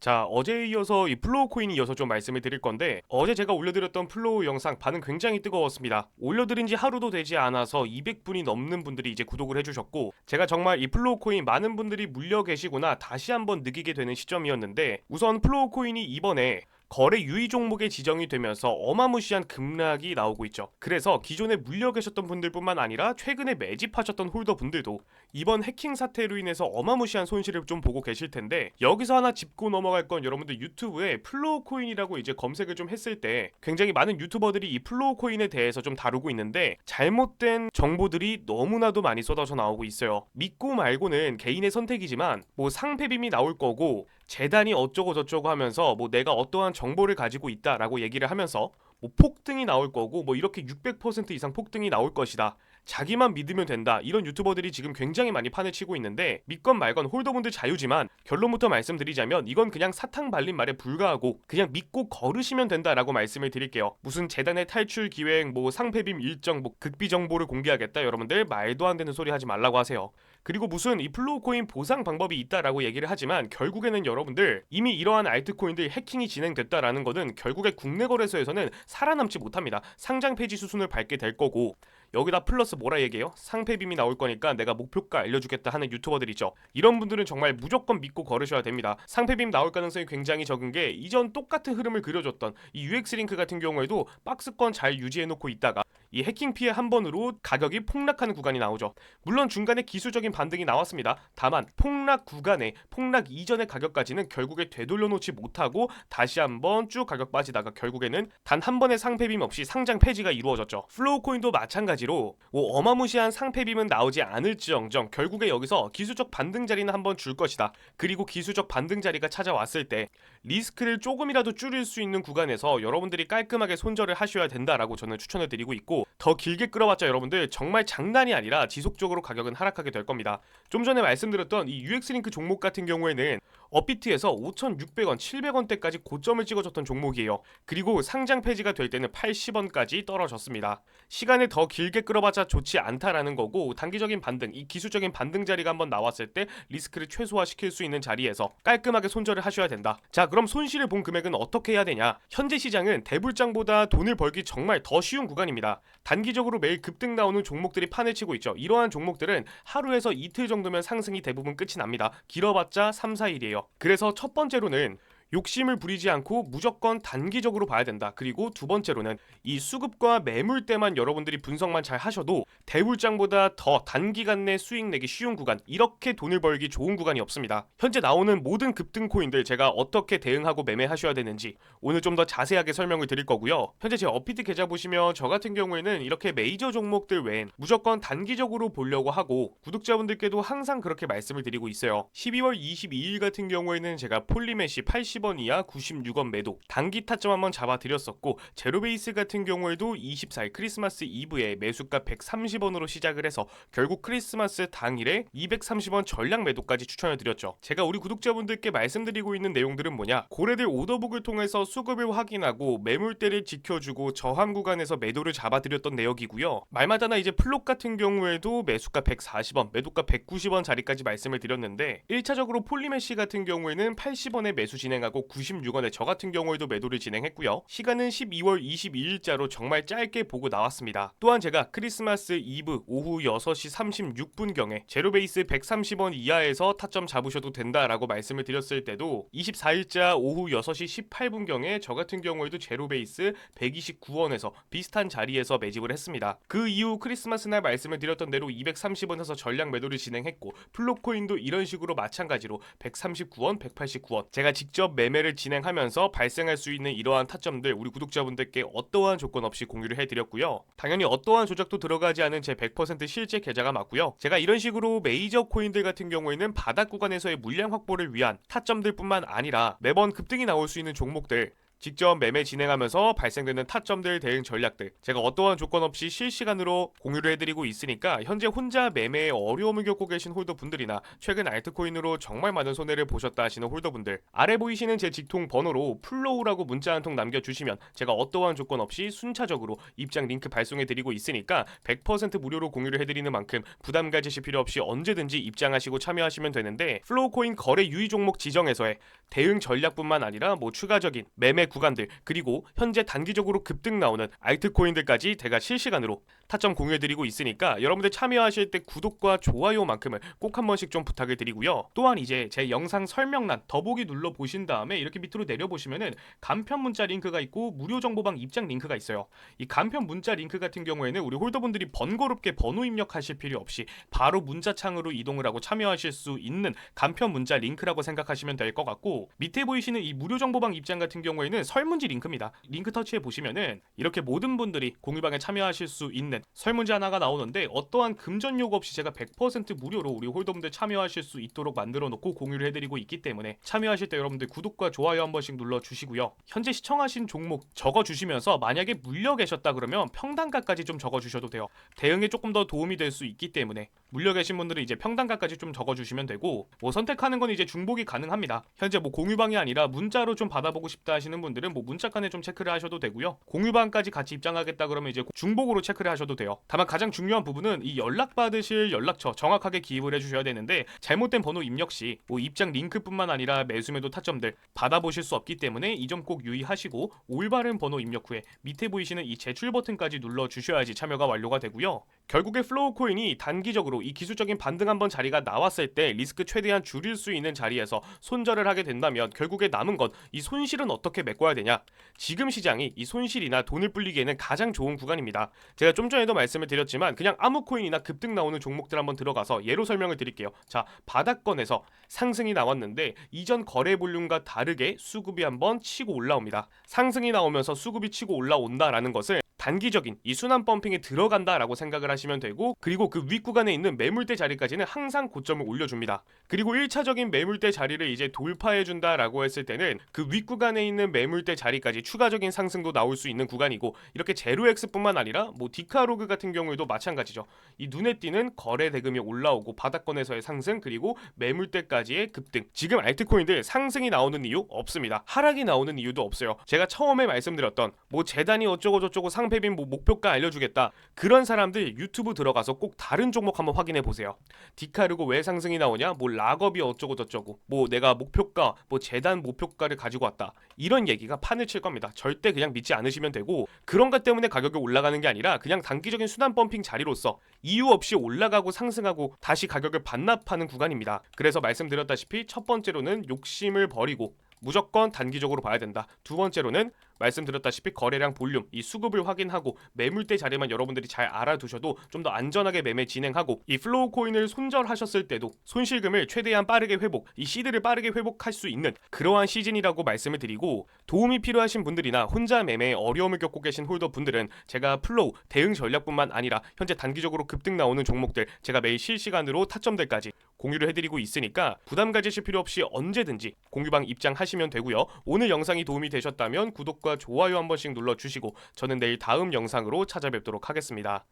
자 어제에 이어서 이 플로우 코인이 이어서 좀 말씀을 드릴 건데 어제 제가 올려드렸던 플로우 영상 반응 굉장히 뜨거웠습니다. 올려드린 지 하루도 되지 않아서 200분이 넘는 분들이 이제 구독을 해주셨고 제가 정말 이 플로우 코인 많은 분들이 물려 계시구나 다시 한번 느끼게 되는 시점이었는데 우선 플로우 코인이 이번에 거래 유의 종목에 지정이 되면서 어마무시한 급락이 나오고 있죠. 그래서 기존에 물려 계셨던 분들뿐만 아니라 최근에 매집하셨던 홀더 분들도 이번 해킹 사태로 인해서 어마무시한 손실을 좀 보고 계실 텐데 여기서 하나 짚고 넘어갈 건 여러분들 유튜브에 플로우 코인이라고 이제 검색을 좀 했을 때 굉장히 많은 유튜버들이 이 플로우 코인에 대해서 좀 다루고 있는데 잘못된 정보들이 너무나도 많이 쏟아져 나오고 있어요. 믿고 말고는 개인의 선택이지만 뭐 상패빔이 나올 거고 재단이 어쩌고 저쩌고 하면서 뭐 내가 어떠한 정보를 가지고 있다라고 얘기를 하면서 뭐 폭등이 나올 거고 뭐 이렇게 600% 이상 폭등이 나올 것이다. 자기만 믿으면 된다. 이런 유튜버들이 지금 굉장히 많이 판을 치고 있는데 믿건 말건 홀더분들 자유지만 결론부터 말씀드리자면 이건 그냥 사탕 발린 말에 불과하고 그냥 믿고 걸으시면 된다라고 말씀을 드릴게요. 무슨 재단의 탈출 기획, 뭐 상패빔 일정, 뭐 극비 정보를 공개하겠다. 여러분들 말도 안 되는 소리 하지 말라고 하세요. 그리고 무슨 이 플로우 코인 보상 방법이 있다라고 얘기를 하지만 결국에는 여러분들 이미 이러한 알트코인들 해킹이 진행됐다라는 거는 결국에 국내 거래소에서는 살아남지 못합니다. 상장 폐지 수순을 밟게 될 거고 여기다 플러스 뭐라 얘기해요? 상패빔이 나올 거니까 내가 목표가 알려주겠다 하는 유튜버들 있죠. 이런 분들은 정말 무조건 믿고 걸으셔야 됩니다. 상패빔 나올 가능성이 굉장히 적은 게 이전 똑같은 흐름을 그려줬던 이 UX 링크 같은 경우에도 박스권 잘 유지해놓고 있다가 이 해킹 피해 한 번으로 가격이 폭락하는 구간이 나오죠. 물론 중간에 기술적인 반등이 나왔습니다. 다만 폭락 구간에 폭락 이전의 가격까지는 결국에 되돌려 놓지 못하고 다시 한번 쭉 가격 빠지다가 결국에는 단 한 번의 상패빔 없이 상장 폐지가 이루어졌죠. 플로우 코인도 마찬가지로 뭐 어마무시한 상패빔은 나오지 않을지언정 결국에 여기서 기술적 반등 자리는 한번 줄 것이다. 그리고 기술적 반등 자리가 찾아왔을 때 리스크를 조금이라도 줄일 수 있는 구간에서 여러분들이 깔끔하게 손절을 하셔야 된다라고 저는 추천을 드리고 있고 더 길게 끌어봤자 여러분들 정말 장난이 아니라 지속적으로 가격은 하락하게 될 겁니다. 좀 전에 말씀드렸던 이 UX 링크 종목 같은 경우에는 업비트에서 5,600원, 700원대까지 고점을 찍어줬던 종목이에요. 그리고 상장 폐지가 될 때는 80원까지 떨어졌습니다. 시간을 더 길게 끌어봤자 좋지 않다라는 거고 단기적인 반등, 이 기술적인 반등 자리가 한번 나왔을 때 리스크를 최소화시킬 수 있는 자리에서 깔끔하게 손절을 하셔야 된다. 자, 그럼 손실을 본 금액은 어떻게 해야 되냐? 현재 시장은 대불장보다 돈을 벌기 정말 더 쉬운 구간입니다. 단기적으로 매일 급등 나오는 종목들이 판을 치고 있죠. 이러한 종목들은 하루에서 이틀 정도면 상승이 대부분 끝이 납니다. 길어봤자 3, 4일이에요. 그래서 첫 번째로는 욕심을 부리지 않고 무조건 단기적으로 봐야 된다. 그리고 두 번째로는 이 수급과 매물 때만 여러분들이 분석만 잘 하셔도 대물장보다 더 단기간 내 수익 내기 쉬운 구간, 이렇게 돈을 벌기 좋은 구간이 없습니다. 현재 나오는 모든 급등 코인들 제가 어떻게 대응하고 매매하셔야 되는지 오늘 좀 더 자세하게 설명을 드릴 거고요. 현재 제 어피트 계좌 보시면 저 같은 경우에는 이렇게 메이저 종목들 외엔 무조건 단기적으로 보려고 하고 구독자분들께도 항상 그렇게 말씀을 드리고 있어요. 12월 22일 같은 경우에는 제가 폴리메시 80원 이하 96원 매도 단기 타점 한번 잡아드렸었고 제로베이스 같은 경우에도 24일 크리스마스 이브에 매수가 130원으로 시작을 해서 결국 크리스마스 당일에 230원 전량 매도까지 추천을 드렸죠. 제가 우리 구독자분들께 말씀드리고 있는 내용들은 뭐냐? 고래들 오더북을 통해서 수급을 확인하고 매물대를 지켜주고 저항 구간에서 매도를 잡아드렸던 내역이고요. 말마다나 이제 플롯 같은 경우에도 매수가 140원, 매도가 190원 자리까지 말씀을 드렸는데 1차적으로 폴리메시 같은 경우에는 80원에 매수 진행 하고 96원에 저 같은 경우에도 매도를 진행했고요. 시간은 12월 22일자로 정말 짧게 보고 나왔습니다. 또한 제가 크리스마스 이브 오후 6시 36분경에 제로베이스 130원 이하에서 타점 잡으셔도 된다라고 말씀을 드렸을 때도 24일자 오후 6시 18분경에 저 같은 경우에도 제로베이스 129원에서 비슷한 자리에서 매집을 했습니다. 그 이후 크리스마스 날 말씀을 드렸던 대로 230원에서 전량 매도를 진행했고 플로코인도 이런 식으로 마찬가지로 139원, 189원 제가 직접 매매를 진행하면서 발생할 수 있는 이러한 타점들 우리 구독자분들께 어떠한 조건 없이 공유를 해드렸고요. 당연히 어떠한 조작도 들어가지 않은 제 100% 실제 계좌가 맞고요. 제가 이런 식으로 메이저 코인들 같은 경우에는 바닥 구간에서의 물량 확보를 위한 타점들뿐만 아니라 매번 급등이 나올 수 있는 종목들 직접 매매 진행하면서 발생되는 타점들 대응 전략들. 제가 어떠한 조건 없이 실시간으로 공유를 해드리고 있으니까 현재 혼자 매매에 어려움을 겪고 계신 홀더분들이나 최근 알트코인으로 정말 많은 손해를 보셨다 하시는 홀더분들 아래 보이시는 제 직통 번호로 플로우라고 문자 한 통 남겨주시면 제가 어떠한 조건 없이 순차적으로 입장 링크 발송해드리고 있으니까 100% 무료로 공유를 해드리는 만큼 부담 가지실 필요 없이 언제든지 입장하시고 참여하시면 되는데 플로우코인 거래 유의 종목 지정에서의 대응 전략뿐만 아니라 뭐 추가적인 매매 구간들 그리고 현재 단기적으로 급등 나오는 알트코인들까지 제가 실시간으로 타점 공유해드리고 있으니까 여러분들 참여하실 때 구독과 좋아요만큼을 꼭 한 번씩 좀 부탁을 드리고요. 또한 이제 제 영상 설명란 더보기 눌러 보신 다음에 이렇게 밑으로 내려 보시면은 간편 문자 링크가 있고 무료 정보방 입장 링크가 있어요. 이 간편 문자 링크 같은 경우에는 우리 홀더분들이 번거롭게 번호 입력하실 필요 없이 바로 문자창으로 이동을 하고 참여하실 수 있는 간편 문자 링크라고 생각하시면 될 것 같고 밑에 보이시는 이 무료 정보방 입장 같은 경우에는 설문지 링크입니다. 링크 터치해 보시면은 이렇게 모든 분들이 공유방에 참여하실 수 있는 설문지 하나가 나오는데 어떠한 금전 요구 없이 제가 100% 무료로 우리 홀더분들 참여하실 수 있도록 만들어 놓고 공유를 해드리고 있기 때문에 참여하실 때 여러분들 구독과 좋아요 한 번씩 눌러 주시고요. 현재 시청하신 종목 적어 주시면서 만약에 물려 계셨다 그러면 평단가까지 좀 적어 주셔도 돼요. 대응에 조금 더 도움이 될 수 있기 때문에 물려 계신 분들은 이제 평단가까지 좀 적어 주시면 되고 뭐 선택하는 건 이제 중복이 가능합니다. 현재 뭐 공유방이 아니라 문자로 좀 받아보고 싶다 하시는 분들은 뭐 문자칸에 좀 체크를 하셔도 되고요. 공유방까지 같이 입장하겠다 그러면 이제 중복으로 체크를 하셔도 돼요. 다만 가장 중요한 부분은 이 연락 받으실 연락처 정확하게 기입을 해주셔야 되는데 잘못된 번호 입력 시 뭐 입장 링크뿐만 아니라 매수매도 타점들 받아보실 수 없기 때문에 이 점 꼭 유의하시고 올바른 번호 입력 후에 밑에 보이시는 이 제출 버튼까지 눌러 주셔야지 참여가 완료가 되고요. 결국에 플로우 코인이 단기적으로 이 기술적인 반등 한번 자리가 나왔을 때 리스크 최대한 줄일 수 있는 자리에서 손절을 하게 된다면 결국에 남은 건 이 손실은 어떻게 메꿔야 되냐? 지금 시장이 이 손실이나 돈을 불리기에는 가장 좋은 구간입니다. 제가 좀 전에도 말씀을 드렸지만 그냥 아무 코인이나 급등 나오는 종목들 한번 들어가서 예로 설명을 드릴게요. 자, 바닥권에서 상승이 나왔는데 이전 거래 볼륨과 다르게 수급이 한번 치고 올라옵니다. 상승이 나오면서 수급이 치고 올라온다라는 것을 단기적인 이 순환 펌핑에 들어간다라고 생각을 하시면 되고 그리고 그 윗구간에 있는 매물대 자리까지는 항상 고점을 올려줍니다. 그리고 1차적인 매물대 자리를 이제 돌파해 준다라고 했을 때는 그 윗구간에 있는 매물대 자리까지 추가적인 상승도 나올 수 있는 구간이고 이렇게 제로엑스뿐만 아니라 뭐 디카로그 같은 경우에도 마찬가지죠. 이 눈에 띄는 거래 대금이 올라오고 바닥권에서의 상승 그리고 매물대까지의 급등. 지금 알트코인들 상승이 나오는 이유 없습니다. 하락이 나오는 이유도 없어요. 제가 처음에 말씀드렸던 뭐 재단이 어쩌고 저쩌고 상 패빈 뭐 목표가 알려주겠다. 그런 사람들 유튜브 들어가서 꼭 다른 종목 한번 확인해 보세요. 디카르고 왜 상승이 나오냐? 뭐 락업이 어쩌고 저쩌고 뭐 내가 목표가 뭐 재단 목표가를 가지고 왔다. 이런 얘기가 판을 칠 겁니다. 절대 그냥 믿지 않으시면 되고 그런 것 때문에 가격이 올라가는 게 아니라 그냥 단기적인 순환 펌핑 자리로서 이유 없이 올라가고 상승하고 다시 가격을 반납하는 구간입니다. 그래서 말씀드렸다시피 첫 번째로는 욕심을 버리고 무조건 단기적으로 봐야 된다. 두 번째로는 말씀드렸다시피 거래량 볼륨, 이 수급을 확인하고 매물대 자리만 여러분들이 잘 알아두셔도 좀 더 안전하게 매매 진행하고 이 플로우 코인을 손절하셨을 때도 손실금을 최대한 빠르게 회복, 이 시드를 빠르게 회복할 수 있는 그러한 시즌이라고 말씀을 드리고 도움이 필요하신 분들이나 혼자 매매에 어려움을 겪고 계신 홀더 분들은 제가 플로우 대응 전략뿐만 아니라 현재 단기적으로 급등 나오는 종목들 제가 매일 실시간으로 타점들까지 공유를 해드리고 있으니까 부담 가지실 필요 없이 언제든지 공유방 입장하시면 되고요. 오늘 영상이 도움이 되셨다면 구독과 좋아요 한 번씩 눌러주시고 저는 내일 다음 영상으로 찾아뵙도록 하겠습니다.